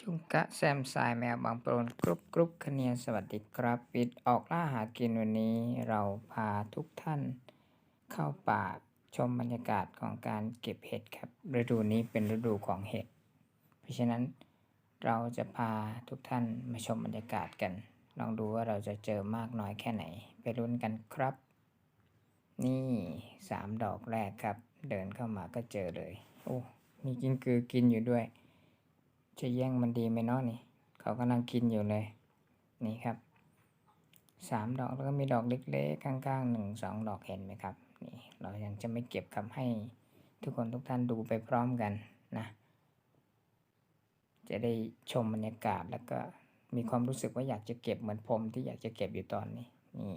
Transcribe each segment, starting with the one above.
ชุงกะแซมสายแมวบางโปรนกรุบกรุบคเนียสวัสดีครับปิดออกล่าหากินวันนี้เราพาทุกท่านเข้าป่าชมบรรยากาศของการเก็บเห็ดครับ ฤดูนี้เป็นฤดูของเห็ด เพราะฉะนั้นเราจะพาทุกท่านมาชมบรรยากาศกัน ลองดูว่าเราจะเจอมากน้อยแค่ไหน ไปลุ้นกันครับ นี่สามดอกแรกครับ เดินเข้ามาก็เจอเลย โอ้มีกินกือกินอยู่ด้วย จะแย่งมันดีไหมเนาะนี่ เขากำลังกินอยู่เลย นี่ครับสามดอกแล้วก็มีดอกเล็กๆ ข้างๆหนึ่งสองดอกเห็นไหมครับ นี่ เรายังจะไม่เก็บครับให้ทุกคนทุกท่านดูไปพร้อมกันนะ จะได้ชมบรรยากาศแล้วก็มีความรู้สึกว่าอยากจะเก็บเหมือนผมที่อยากจะเก็บอยู่ตอนนี้ นี่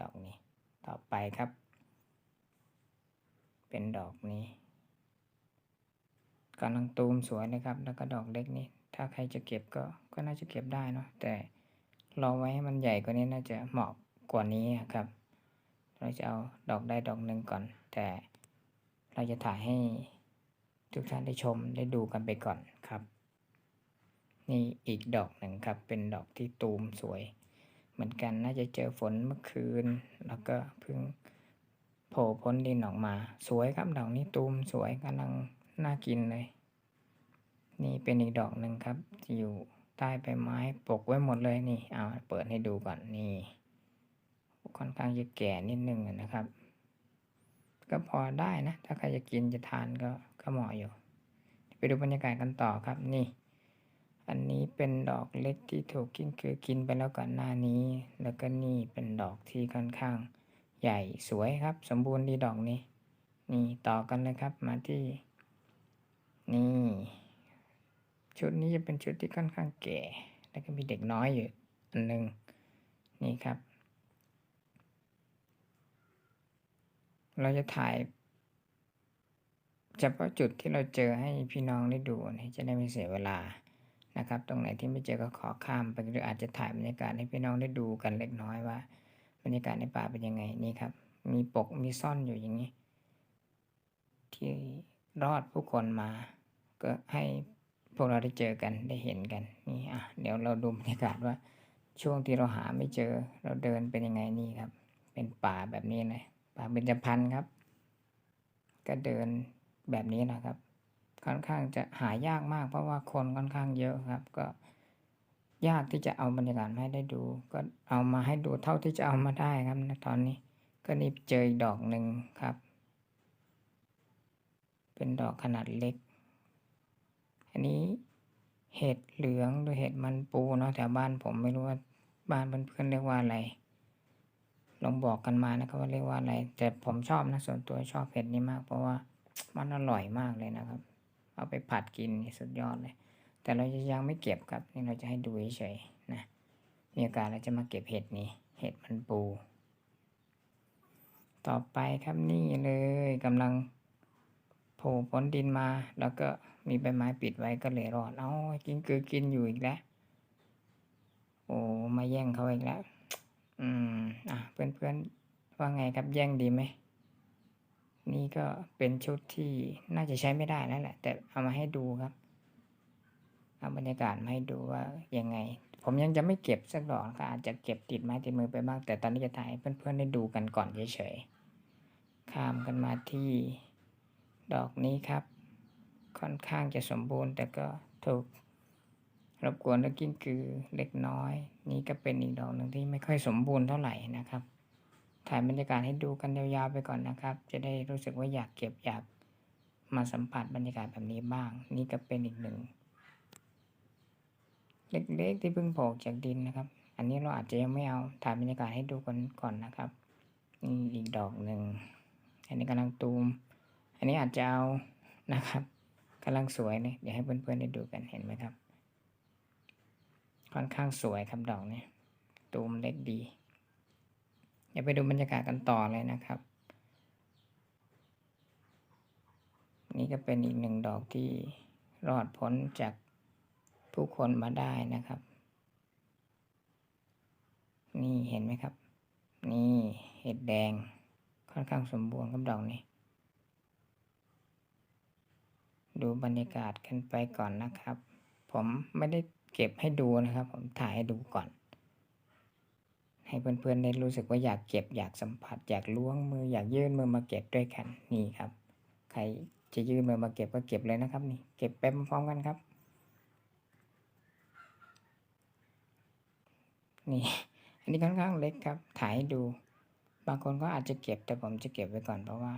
ดอกนี้ ต่อไปครับ เป็นดอกนี้ กำลังตูมสวยนะครับ แล้วก็ดอกเล็กนี่ ถ้าใครจะเก็บก็ก็น่าจะเก็บได้เนาะ แต่รอไว้ให้มันใหญ่กว่านี้น่าจะเหมาะกว่านี้ครับ เราจะเอาดอกได้ดอกหนึ่งก่อน แต่เราจะถ่ายให้ทุกท่านได้ชมได้ดูกันไปก่อนครับ นี่อีกดอกหนึ่งครับ เป็นดอกที่ตูมสวย เหมือนกันน่าจะเจอฝนเมื่อคืน แล้วก็เพิ่งโผล่พ้นดินออกมา สวยครับดอกนี้ตูมสวยกำลังน่ากินเลย นี่เป็นอีกดอกหนึ่งครับอยู่ใต้ใบไม้ปกไว้หมดเลยนี่เอาเปิดให้ดูก่อนนี่ค่อนข้างจะแก่นิดนึงนะครับ ก็พอได้นะ ถ้าใครจะกินจะทานก็ก็เหมาะอยู่ ไปดูบรรยากาศกันต่อครับนี่ อันนี้เป็นดอกเล็กที่ถูกกินคือกินไปแล้วก่อนหน้านี้ แล้วก็นี่เป็นดอกที่ค่อนข้างใหญ่สวยครับ สมบูรณ์ดีดอกนี้ นี่ต่อกันเลยครับมาที่ นี่ ชุดนี้จะเป็นชุดที่ค่อนข้างแก่ แล้วก็มีเด็กน้อยอยู่อันหนึ่งนี่ครับ เราจะถ่ายเฉพาะจุดที่เราเจอให้พี่น้องได้ดูนะจะได้ไม่เสียเวลานะครับ ตรงไหนที่ไม่เจอก็ขอข้ามไปหรืออาจจะถ่ายบรรยากาศให้พี่น้องได้ดูกันเล็กน้อยว่า บรรยากาศในป่าเป็นยังไงนี่ครับ มีปกมีซ่อนอยู่อย่างนี้ ที่รอดผู้คนมา ก็ให้ พวกเราได้เจอกันได้เห็นกันนี่อะเดี๋ยวเราดูบรรยากาศว่า ช่วงที่เราหาไม่เจอเราเดินเป็นยังไงนี่ครับ เป็นป่าแบบนี้เลยป่าเบญจพรรณครับ ก็เดินแบบนี้นะครับ ค่อนข้างจะหายากมากเพราะว่าคนค่อนข้างเยอะครับ ก็ยากที่จะเอาบรรยากาศให้ได้ดู ก็เอามาให้ดูเท่าที่จะเอามาได้ครับณตอนนี้ ก็นี่เจออีกดอกหนึ่งครับ เป็นดอกขนาดเล็ก อันนี้เห็ดเหลืองหรือเห็ดมันปูเนาะแถวบ้านผมไม่รู้ว่าบ้านเพื่อนๆเรียกว่าอะไร ลองบอกกันมานะครับว่าเรียกว่าอะไร แต่ผมชอบนะส่วนตัวชอบเห็ดนี้มาก เพราะว่ามันอร่อยมากเลยนะครับ เอาไปผัดกินสุดยอดเลย แต่เราจะยังไม่เก็บครับนี่เราจะให้ดูเฉยๆนะมีโอกาสเราจะมาเก็บเห็ดนี้ เห็ดมันปู ต่อไปครับนี่เลยกำลัง ผล่พ้นดินมา แล้วก็มีใบไม้ปิดไว้ก็เลยรอด เอากินคือกินอยู่อีกแล้ว โอ้มาแย่งเขาอีกแล้ว อืม อะ เพื่อนๆ ว่าไงครับแย่งดีไหม นี่ก็เป็นชุดที่น่าจะใช้ไม่ได้แล้วแหละ แต่เอามาให้ดูครับ เอาบรรยากาศมาให้ดูว่ายังไง ผมยังจะไม่เก็บสักดอกก็อาจจะเก็บติดไม้ติดมือไปบ้าง แต่ตอนนี้จะถ่ายเพื่อนๆได้ดูกันก่อนเฉยๆ ข้ามกันมาที่ ดอกนี้ครับ ค่อนข้างจะสมบูรณ์แต่ก็ถูกรบกวนแล้วกินคือเล็กน้อย นี่ก็เป็นอีกดอกหนึ่งที่ไม่ค่อยสมบูรณ์เท่าไหร่นะครับ ถ่ายบรรยากาศให้ดูกันยาวๆไปก่อนนะครับ จะได้รู้สึกว่าอยากเก็บอยากมาสัมผัสบรรยากาศแบบนี้บ้าง นี่ก็เป็นอีกหนึ่ง เล็กๆที่เพิ่งโผล่จากดินนะครับ อันนี้เราอาจจะยังไม่เอาถ่ายบรรยากาศให้ดูกันก่อนนะครับนี่อีกดอกหนึ่งอันนี้กำลังตูม อันนี้อาจจะเอานะครับกำลังสวยเลยเดี๋ยวให้เพื่อนๆได้ดูกันเห็นไหมครับ ค่อนข้างสวยครับดอกนี้ตูมเล็กดีเดี๋ยวไปดูบรรยากาศกันต่อเลยนะครับ นี่ก็เป็นอีกหนึ่งดอกที่รอดพ้นจากผู้คนมาได้นะครับ นี่เห็นไหมครับ นี่เห็ดแดงค่อนข้างสมบูรณ์ครับดอกนี้ ดูบรรยากาศกันไปก่อนนะครับ ผมไม่ได้เก็บให้ดูนะครับ ผมถ่ายให้ดูก่อน ให้เพื่อนๆได้รู้สึกว่าอยากเก็บอยากสัมผัส อยากล้วงมืออยากยื่นมือมาเก็บด้วยกันนี่ครับ ใครจะยื่นมือมาเก็บก็เก็บเลยนะครับนี่เก็บไปพร้อมๆกันครับ นี่อันนี้ค่อนข้างเล็กครับ ถ่ายให้ดู บางคนก็อาจจะเก็บแต่ผมจะเก็บไว้ก่อนเพราะว่า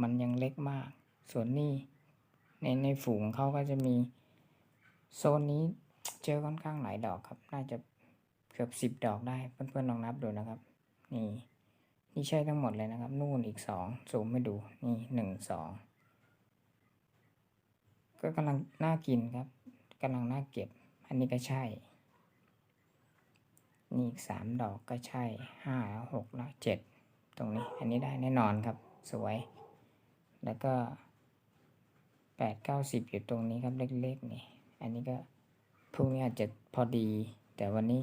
มันยังเล็กมาก ส่วนนี้ ในในฝูงเขาก็จะมีโซนนี้เจอค่อนข้างหลายดอกครับ น่าจะเกือบสิบดอกได้เพื่อนๆลองนับดูนะครับ นี่นี่ใช่ทั้งหมดเลยนะครับ นู่นอีกสองซูมให้ดูนี่หนึ่งสองก็กำลังน่ากินครับกำลังน่าเก็บ อันนี้ก็ใช่ นี่อีกสามดอกก็ใช่ห้าแล้วหกแล้วเจ็ดตรงนี้ อันนี้ได้แน่นอนครับ สวย แล้วก็ แปดเก้าสิบอยู่ตรงนี้ครับเล็กๆนี่ อันนี้ก็พรุ่งนี้อาจจะพอดี แต่วันนี้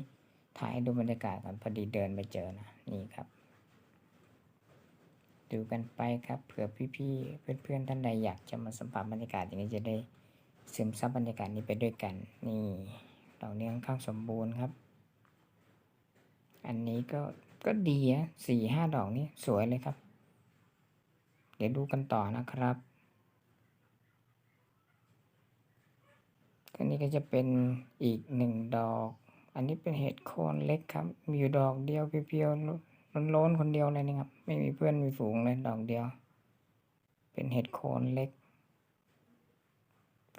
ถ่ายให้ดูบรรยากาศก่อนพอดีเดินไปเจอนะนี่ครับ ดูกันไปครับเผื่อพี่ๆเพื่อนๆท่านใดอยากจะมาสัมผัสบรรยากาศอย่างนี้จะได้ซึมซับบรรยากาศนี้ไปด้วยกัน นี่ดอกนี้ค่อนข้างสมบูรณ์ครับ อันนี้ก็ก็ดีอะสี่ห้าดอกนี้สวยเลยครับ เดี๋ยวดูกันต่อนะครับ ก็นี้ก็จะเป็นอีกหนึ่งดอก อันนี้เป็นเห็ดโคนเล็กครับ มีอยู่ดอกเดียวเพียวๆล้นๆคนเดียวเลยนะครับ ไม่มีเพื่อนมีฝูงเลยดอกเดียว เป็นเห็ดโคนเล็ก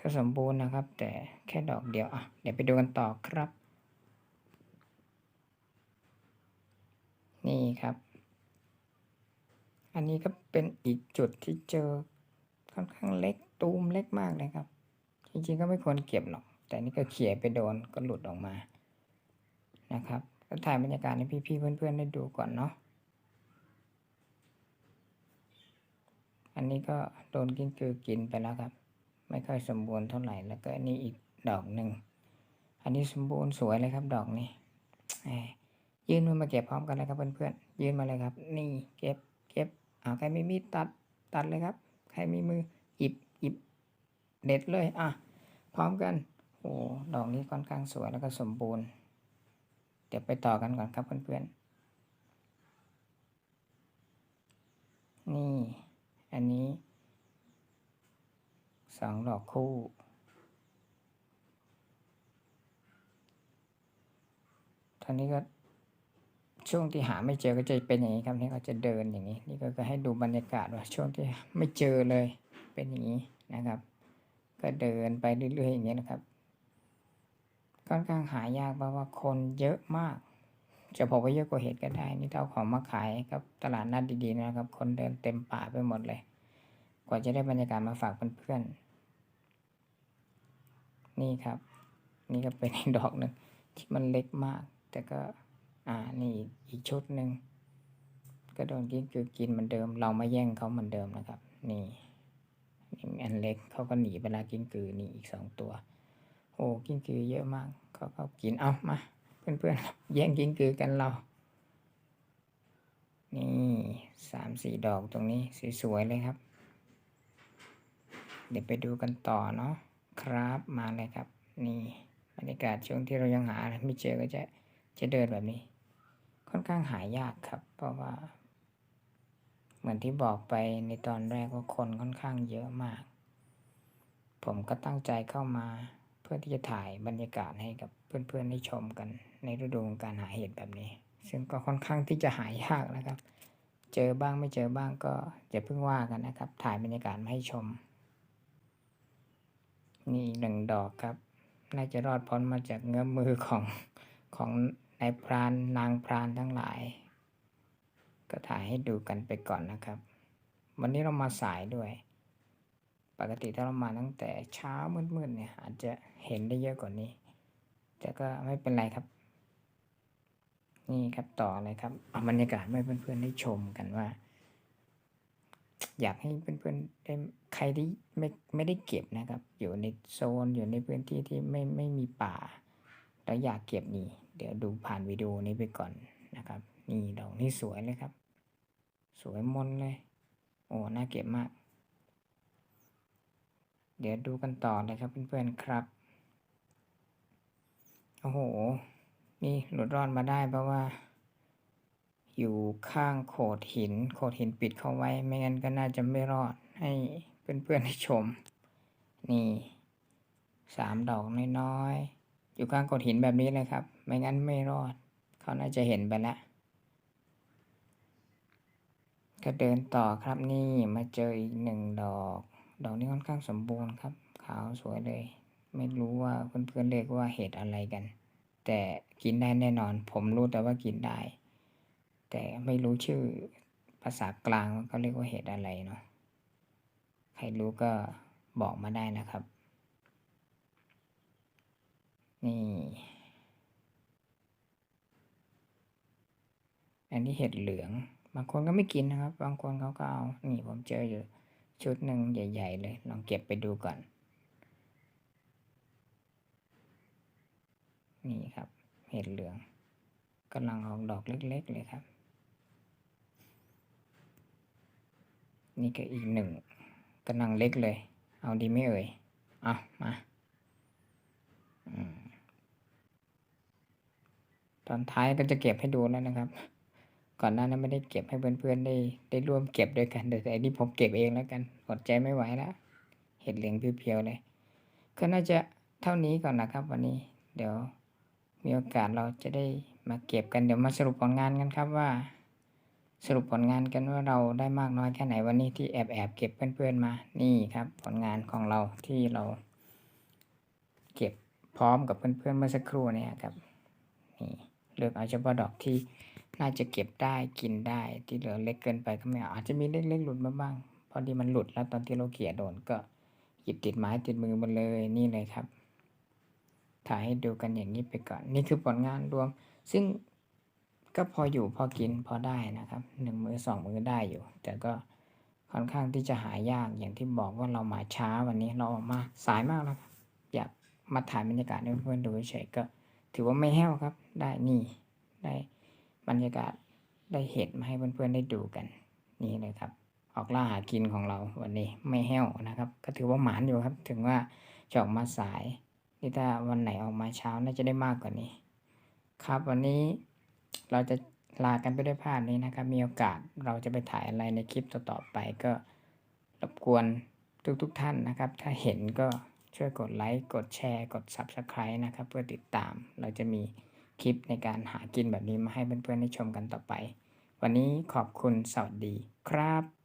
ก็สมบูรณ์นะครับ แต่แค่ดอกเดียวอะเดี๋ยวไปดูกันต่อครับ นี่ครับ อันนี้ก็เป็นอีกจุดที่เจอค่อนข้างเล็กตูมเล็กมากเลยครับ จริงๆก็ไม่ควรเก็บหรอก แต่นี่ก็เขี่ยไปโดนก็หลุดออกมานะครับ ก็ถ่ายบรรยากาศให้พี่ๆเพื่อนๆได้ดูก่อนเนาะอันนี้ก็โดนกินคือกินไปแล้วครับ ไม่ค่อยสมบูรณ์เท่าไหร่แล้วก็อันนี้อีกดอกหนึ่งอันนี้สมบูรณ์สวยเลยครับ ดอกนี้ยื่นมือมาเก็บพร้อมกันเลยครับเพื่อนๆยื่นมาเลยครับ นี่เก็บเก็บอ่าใครไม่มีตัดตัดเลยครับ ใครมีมือหยิบ เด็ดเลย อะ พร้อมกัน โอ้ดอกนี้ค่อนข้างสวยแล้วก็สมบูรณ์ เดี๋ยวไปต่อกันก่อนครับเพื่อนๆ นี่ อันนี้สองดอกคู่ ท่านนี้ก็ช่วงที่หาไม่เจอก็จะเป็นอย่างนี้ครับนี่ก็จะเดินอย่างนี้ นี่ก็ให้ดูบรรยากาศว่าช่วงที่ไม่เจอเลยเป็นอย่างนี้นะครับ ก็เดินไปเรื่อยๆอย่างนี้ยนะครับค่อนข้างหายากเพราะว่าคนเยอะมากจะบอกว่าเยอะกว่าเหตุก็ได้นี่เท่าของมาขายครับตลาดนัดดีๆนะครับ คนเดินเต็มป่าไปหมดเลย กว่าจะได้บรรยากาศมาฝากเพื่อนๆนี่ครับ นี่ก็เป็นดอกหนึ่งที่มันเล็กมาก แต่ก็อ่านี่อีกชุดหนึ่งก็โดนกินคือกินเหมือนเดิม เรามาแย่งเขาเหมือนเดิมนะครับ นี่ อันเล็กเขาก็หนีเวลากินกือนี่อีกสองตัว โอ้กินกือเยอะมากเขาก็กินเอามาเพื่อนๆแย่งกินกือกันเรา นี่สามสี่ดอกตรงนี้สวยๆเลยครับ เดี๋ยวไปดูกันต่อเนาะครับมาเลยครับ นี่บรรยากาศช่วงที่เรายังหาไม่เจอก็จะจะเดินแบบนี้ ค่อนข้างหายากครับ เพราะว่า เหมือนที่บอกไปในตอนแรกว่าคนค่อนข้างเยอะมาก ผมก็ตั้งใจเข้ามาเพื่อที่จะถ่ายบรรยากาศให้กับเพื่อนๆได้ชมกันในฤดูการหาเห็ดแบบนี้ ซึ่งก็ค่อนข้างที่จะหายากนะครับ เจอบ้างไม่เจอบ้างก็อย่าเพิ่งว่ากันนะครับ ถ่ายบรรยากาศมาให้ชม นี่หนึ่งดอกครับ น่าจะรอดพ้นมาจากเงื้อมือของของนายพรานนางพรานทั้งหลาย ก็ถ่ายให้ดูกันไปก่อนนะครับ วันนี้เรามาสายด้วย ปกติถ้าเรามาตั้งแต่เช้ามืดๆเนี่ยอาจจะเห็นได้เยอะกว่านี้ แต่ก็ไม่เป็นไรครับนี่ครับต่อเลยครับเอาบรรยากาศให้เพื่อนๆได้ชมกันว่า อยากให้เพื่อนๆได้ใครที่ไม่ไม่ได้เก็บนะครับ อยู่ในโซนอยู่ในพื้นที่ที่ไม่ไม่มีป่าแล้วอยากเก็บนี่ เดี๋ยวดูผ่านวิดีโอนี้ไปก่อนนะครับ นี่ดอกนี่สวยเลยครับ สวยมนเลย โอ้น่าเก็บมาก เดี๋ยวดูกันต่อเลยครับเพื่อนๆครับ โอ้โห นี่หลุดรอดมาได้เพราะว่า อยู่ข้างโขดหิน โขดหินปิดเข้าไว้ ไม่งั้นก็น่าจะไม่รอดให้เพื่อนๆได้ชม นี่สามดอกน้อยๆ อยู่ข้างโขดหินแบบนี้เลยครับ ไม่งั้นไม่รอด เขาน่าจะเห็นไปแล้ว ก็เดินต่อครับนี่มาเจออีกหนึ่งดอก ดอกนี้ค่อนข้างสมบูรณ์ครับ ขาวสวยเลย ไม่รู้ว่าเพื่อนๆเรียกว่าเห็ดอะไรกัน แต่กินได้แน่นอน ผมรู้แต่ว่ากินได้ แต่ไม่รู้ชื่อภาษากลางว่าเขาเรียกว่าเห็ดอะไรเนาะใครรู้ก็บอกมาได้นะครับ นี่ อันนี้เห็ดเหลือง บางคนก็ไม่กินนะครับ บางคนเขาก็เอา นี่ผมเจออยู่ ชุดหนึ่งใหญ่ ๆ เลย ลองเก็บไปดูก่อน นี่ครับ เห็ดเหลืองกำลังออกดอกเล็ก ๆ เลยครับ นี่ก็อีกหนึ่งกำลังเล็กเลย เอาดีไม่เอ่ย เอามาอตอนท้ายก็จะเก็บให้ดูแล้วนะครับ ก่อนหน้านั้นไม่ได้เก็บให้เพื่อนๆได้ได้ร่วมเก็บด้วยกันแต่อันนี้ผมเก็บเองแล้วกันอดใจไม่ไหวแล้วเห็ดเหลืองเพียวๆเลย ก็น่าจะเท่านี้ก่อนนะครับ วันนี้ เดี๋ยวมีโอกาสเราจะได้มาเก็บกันเดี๋ยวมาสรุปผลงานกันครับว่า สรุปผลงานกันว่าเราได้มากน้อยแค่ไหนวันนี้ที่แอบแอบเก็บเพื่อนๆมา นี่ครับผลงานของเราที่เรา เก็บพร้อมกับเพื่อนๆเมื่อสักครู่เนี่ยครับนี่เลือกเอาเฉพาะดอกที่ น่าจะเก็บได้กินได้ที่เหลือเล็กเกินไปก็ไม่เอาอาจจะมีเล็กๆหลุดมาบ้าง พอดีมันหลุดแล้วตอนที่เราเกี่ยโดนก็หยิบติดไม้ติดมือมาเลยนี่เลยครับ ถ่ายให้ดูกันอย่างนี้ไปก่อน นี่คือผลงานรวม ซึ่งก็พออยู่พอกินพอได้นะครับหนึ่งมือสองมือได้อยู่ แต่ก็ค่อนข้างที่จะหายากอย่างที่บอกว่าเรามาช้าวันนี้เราออกมาสายมากแล้วครับอยากมาถ่ายบรรยากาศให้เพื่อนดูเฉยก็ ถือว่าไม่แห้วครับ ได้นี่ได้ บรรยากาศได้เห็ดมาให้เพื่อนๆได้ดูกันนี่เลยครับ ออกล่าหากินของเราวันนี้ไม่แห้วนะครับ ก็ถือว่าหมานอยู่ครับ ถึงว่าจะออกมาสาย นี่ถ้าวันไหนออกมาเช้าน่าจะได้มากกว่านี้ ครับวันนี้เราจะลากันไปด้วยภาพนี้นะครับ มีโอกาสเราจะไปถ่ายอะไรในคลิปต่อๆไปก็รบกวนทุกๆทท่านนะครับ ถ้าเห็นก็ช่วยกดไลค์ กดแชร์ กด Subscribe นะครับ เพื่อติดตามเราจะมี คลิปในการหากินแบบนี้มาให้เพื่อนๆได้ชมกันต่อไป วันนี้ขอบคุณสวัสดีครับ